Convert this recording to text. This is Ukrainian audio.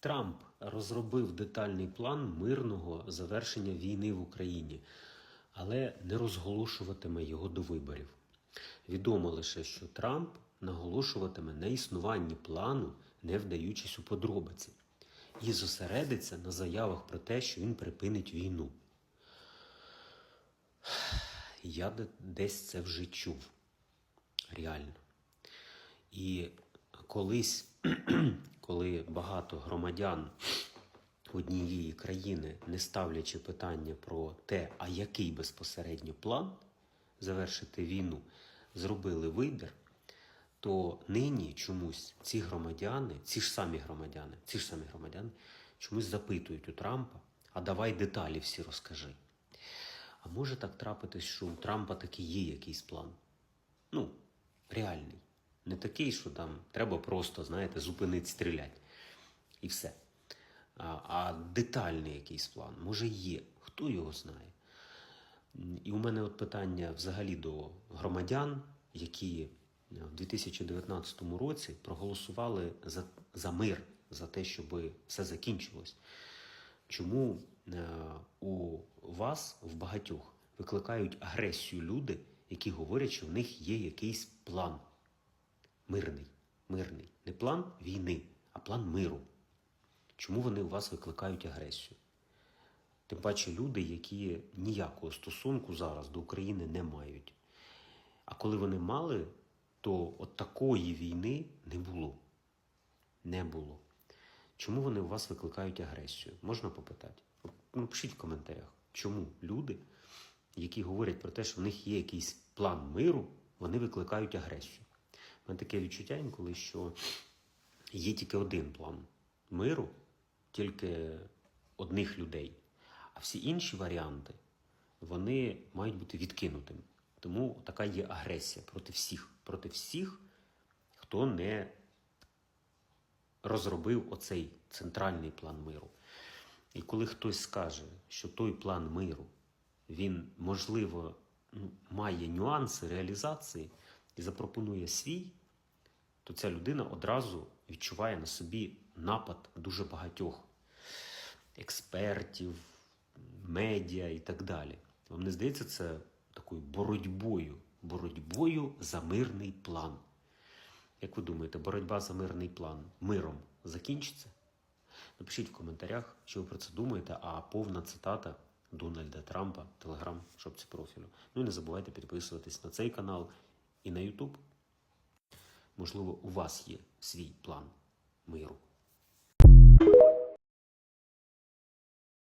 Трамп розробив детальний план мирного завершення війни в Україні, але не розголошуватиме його до виборів. Відомо лише, що Трамп наголошуватиме на існуванні плану, не вдаючись у подробиці, і зосередиться на заявах про те, що він припинить війну. Я десь це вже чув. Реально. І колись, коли багато громадян однієї країни, не ставлячи питання про те, а який безпосередньо план завершити війну, зробили вибір, то нині чомусь ці громадяни, ці ж самі громадяни, ці ж самі громадяни чомусь запитують у Трампа, а давай деталі всі розкажи. А може так трапитись, що у Трампа таки є якийсь план? Ну, реальний. Не такий, що там треба просто, знаєте, зупинити стріляти. І все. А, а детальний якийсь план. Може є. Хто його знає? І у мене от питання взагалі до громадян, які в 2019 році проголосували за, за мир, за те, щоб все закінчилось. Чому е, у вас в багатьох викликають агресію люди, які говорять, що в них є якийсь план мирний, мирний. Не план війни, а план миру. Чому вони у вас викликають агресію? Тим паче люди, які ніякого стосунку зараз до України не мають. А коли вони мали, то от такої війни не було. Не було. Чому вони у вас викликають агресію? Можна попитати? От, Ну, пишіть в коментарях, чому люди, які говорять про те, що в них є якийсь план миру, вони викликають агресію. Мене таке відчуття інколи, що є тільки один план миру, тільки одних людей. А всі інші варіанти вони мають бути відкинутими. Тому така є агресія проти всіх, проти всіх, хто не розробив оцей центральний план миру. І коли хтось скаже, що той план миру, він, можливо, ну, має нюанси реалізації і запропонує свій, то ця людина одразу відчуває на собі напад дуже багатьох експертів, медіа і так далі. Вам не здається це такою боротьбою, боротьбою за мирний план. Як ви думаєте, боротьба за мирний план миром закінчиться? Напишіть в коментарях, що ви про це думаєте, а повна цитата Дональда Трампа, телеграм, шопці профілю. Ну і не забувайте підписуватись на цей канал і на YouTube. Можливо, у вас є свій план миру.